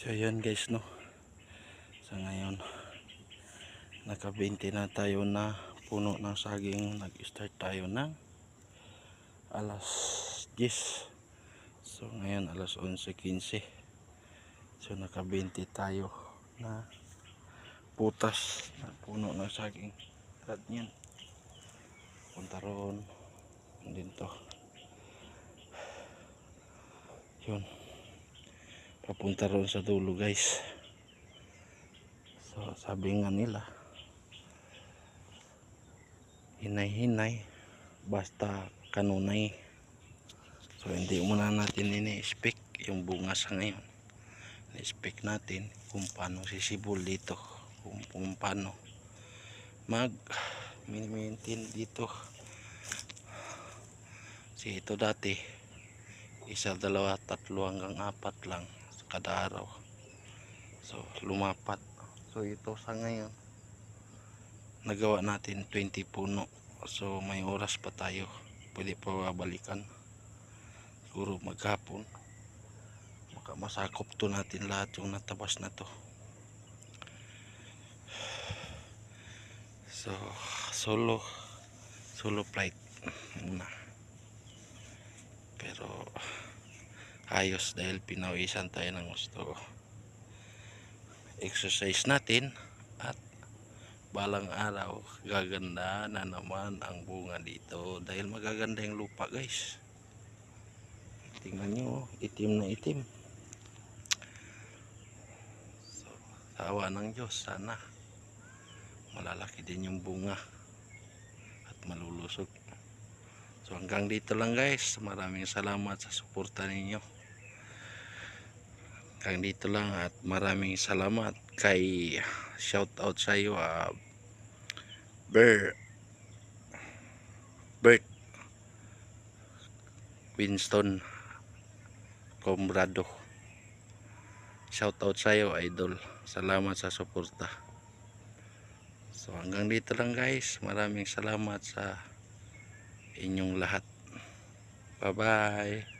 So yun guys no. Sa ngayon nakabinti na tayo na puno ng saging. Nag-start tayo ng alas 10. So ngayon alas 11.15. So nakabinti tayo na putas na puno ng saging. At yan. Punta roon. Din to. Yun papunta roon sa dulo guys. So sabi nga nila hinay hinay basta kanunay. So hindi muna natin ini-speak yung bunga sa ngayon. Ini-speak natin kung paano sisibol dito kung, kung paano mag maintain dito. Si ito dati isa, dalawa, tatlo hanggang apat lang kada araw. So, lumapat. So, ito sa ngayon, nagawa natin 20 puno. So, may oras pa tayo. Pwede pa babalikan. Siguro maghapon. Maka masakop to natin lahat yung natabas na to. So, solo solo flight muna. Pero ayos dahil pinawisan tayo ng gusto. Exercise natin at balang araw gaganda na naman ang bunga dito. Dahil magaganda yung lupa guys. Tingnan nyo itim na itim. So sawa ng Diyos sana malalaki din yung bunga at malulusog. So hanggang dito lang guys. Maraming salamat sa suporta ninyo. Hanggang dito lang at maraming salamat kay shout out sa iyo uh, Ber Bert Winston Combrado shout out sa iyo idol salamat sa suporta so hanggang dito lang guys maraming salamat sa inyong lahat. Bye-bye.